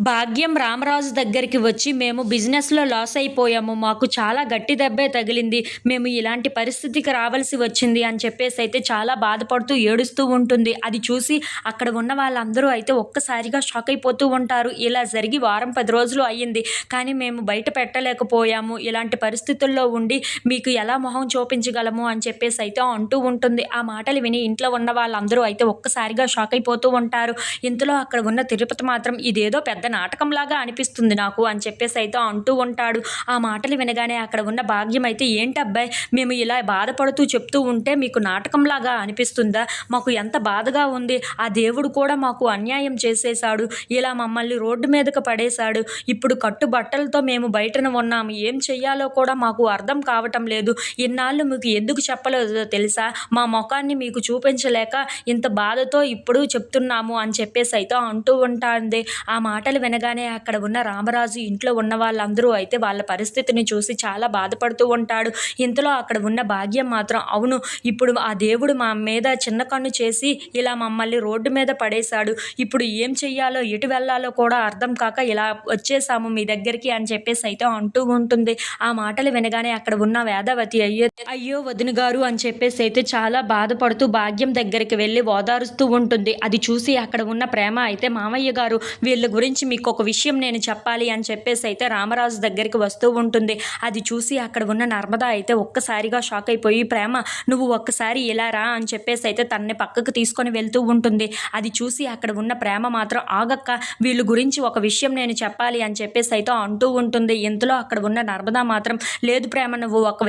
భాగ్యం రామరాజు దగ్గరికి వచ్చి మేము బిజినెస్లో లాస్ అయిపోయాము. మాకు చాలా గట్టి దెబ్బే తగిలింది. మేము ఇలాంటి పరిస్థితికి రావాల్సి వచ్చింది అని చెప్పేసి అయితే చాలా బాధపడుతూ ఏడుస్తూ ఉంటుంది. అది చూసి అక్కడ ఉన్న వాళ్ళందరూ అయితే ఒక్కసారిగా షాక్ అయిపోతూ ఉంటారు. ఇలా జరిగి వారం పది రోజులు అయ్యింది. కానీ మేము బయట పెట్టలేకపోయాము. ఇలాంటి పరిస్థితుల్లో ఉండి మీకు ఎలా మొహం చూపించగలము? అని చెప్పేసి అయితే అంటూ ఉంటుంది. ఆ మాటలు విని ఇంట్లో ఉన్న వాళ్ళందరూ అయితే ఒక్కసారిగా షాక్ అయిపోతూ ఉంటారు. ఇంతలో అక్కడ ఉన్న తిరుపతి మాత్రం ఇదేదో పెద్ద నాటకంలాగా అనిపిస్తుంది నాకు అని చెప్పేసి అయితే అంటూ ఉంటాడు. ఆ మాటలు వినగానే అక్కడ ఉన్న భాగ్యం అయితే ఏంటబ్బాయి? మేము ఇలా బాధపడుతూ చెప్తూ ఉంటే మీకు నాటకంలాగా అనిపిస్తుందా? మాకు ఎంత బాధగా ఉంది. ఆ దేవుడు కూడా మాకు అన్యాయం చేసేశాడు. ఇలా మమ్మల్ని రోడ్డు మీదకు పడేశాడు. ఇప్పుడు కట్టుబట్టలతో మేము బయటన ఉన్నాము ఏం చెయ్యాలో కూడా మాకు అర్థం కావటం లేదు. ఇన్నాళ్ళు మీకు ఎందుకు చెప్పలేదో తెలుసా? మా ముఖాన్ని మీకు చూపించలేక ఇంత బాధతో ఇప్పుడు చెప్తున్నాము అని చెప్పేసి అయితే అంటూ ఉంటుంది. ఆ మాటలు వినగానే అక్కడ ఉన్న రామరాజు ఇంట్లో ఉన్న వాళ్ళందరూ అయితే వాళ్ళ పరిస్థితిని చూసి చాలా బాధపడుతూ ఉంటాడు. ఇంతలో అక్కడ ఉన్న భాగ్యం మాత్రం అవును ఇప్పుడు ఆ దేవుడు మా మీద చిన్న కన్ను చేసి ఇలా మమ్మల్ని రోడ్డు మీద పడేశాడు. ఇప్పుడు ఏం చెయ్యాలో ఎటు వెళ్ళాలో కూడా అర్థం కాక ఇలా వచ్చేసాము మీ దగ్గరికి అని చెప్పేసి అయితే అంటూ ఉంటుంది. ఆ మాటలు వినగానే అక్కడ ఉన్న వేదవతి అయ్యో అయ్యో వదిన గారు అని చెప్పేసి అయితే చాలా బాధపడుతూ భాగ్యం దగ్గరికి వెళ్ళి ఓదారుస్తూ ఉంటుంది. అది చూసి అక్కడ ఉన్న ప్రేమ అయితే మామయ్య గారు వీళ్ళ గురించి మీకు ఒక విషయం నేను చెప్పాలి అని చెప్పేసి అయితే రామరాజు దగ్గరికి వస్తూ ఉంటుంది. అది చూసి అక్కడ ఉన్న నర్మద అయితే ఒక్కసారిగా షాక్ అయిపోయి ప్రేమ నువ్వు ఒక్కసారి ఇలా రా అని చెప్పేసి అయితే తనని పక్కకు తీసుకొని వెళ్తూ ఉంటుంది. అది చూసి అక్కడ ఉన్న ప్రేమ మాత్రం ఆగక్క వీళ్ళ గురించి ఒక విషయం నేను చెప్పాలి అని చెప్పేసి అయితే అంటూ ఉంటుంది. ఇంతలో అక్కడ ఉన్న నర్మద మాత్రం లేదు ప్రేమ నువ్వు ఒక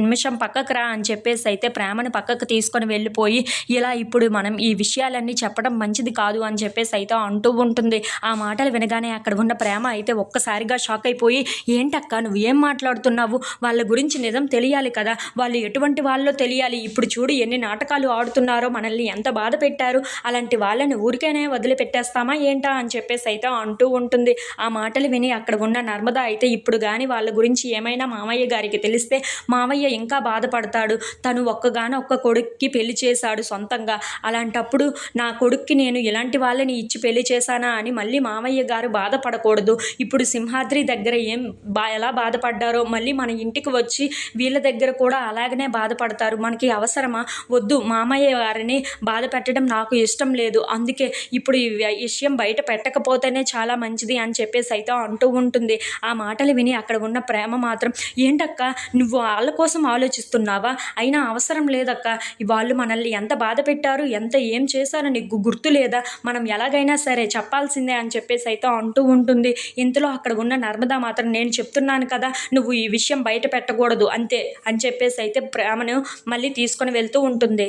నిమిషం పక్కకు రా అని చెప్పేసి అయితే ప్రేమను పక్కకు తీసుకొని వెళ్ళిపోయి ఇలా ఇప్పుడు మనం ఈ విషయాలన్నీ చెప్పడం మంచిది కాదు అని చెప్పేసి అయితే అంటూ ఉంటుంది. ఆ మాటలు వినగానే అక్కడ ఉన్న ప్రేమ అయితే ఒక్కసారిగా షాక్ అయిపోయి ఏంటక్క నువ్వు ఏం మాట్లాడుతున్నావు? వాళ్ళ గురించి నిజం తెలియాలి కదా. వాళ్ళు ఎటువంటి వాళ్ళో తెలియాలి. ఇప్పుడు చూడు ఎన్ని నాటకాలు ఆడుతున్నారో మనల్ని ఎంత బాధ పెట్టారు. అలాంటి వాళ్ళని ఊరికేనే వదిలిపెట్టేస్తామా ఏంటా? అని చెప్పేసి అయితే అంటూ ఉంటుంది. ఆ మాటలు విని అక్కడ ఉన్న నర్మద అయితే ఇప్పుడు కానీ వాళ్ళ గురించి ఏమైనా మామయ్య గారికి తెలిస్తే మామయ్య ఇంకా బాధపడతాడు. తను ఒక్కగాన ఒక్క కొడుక్కి పెళ్ళి చేశాడు సొంతంగా. అలాంటప్పుడు నా కొడుక్కి నేను ఇలాంటి వాళ్ళని ఇచ్చి పెళ్ళి చేశానా? అని మళ్ళీ మామయ్య గారు బాధపడకూడదు. ఇప్పుడు సింహాద్రి దగ్గర ఏం బా ఎలా బాధపడ్డారో మళ్ళీ మన ఇంటికి వచ్చి వీళ్ళ దగ్గర కూడా అలాగనే బాధపడతారు. మనకి అవసరమా? వద్దు మామయ్య గారిని బాధ పెట్టడం నాకు ఇష్టం లేదు. అందుకే ఇప్పుడు ఈ విషయం బయట పెట్టకపోతేనే చాలా మంచిది అని చెప్పేసి అయితే అంటూ ఉంటుంది. ఆ మాటలు విని అక్కడ ఉన్న ప్రేమ మాత్రం ఏంటక్క నువ్వు వాళ్ళ కోసం ఆలోచిస్తున్నావా? అయినా అవసరం లేదక్క. వాళ్ళు మనల్ని ఎంత బాధ పెట్టారు? ఎంత ఏం చేశారో నీకు గుర్తు లేదా? మనం ఎలాగైనా సరే చెప్పాల్సిందే అని చెప్పేసి అయితే అంటూ ఉంటుంది. ఇంతలో అక్కడ ఉన్న నర్మదా మాత్రం నేను చెప్తున్నాను కదా నువ్వు ఈ విషయం బయట పెట్టకూడదు అంతే అని చెప్పేసి అయితే ప్రేమను మళ్ళీ తీసుకొని వెళ్తూ ఉంటుంది.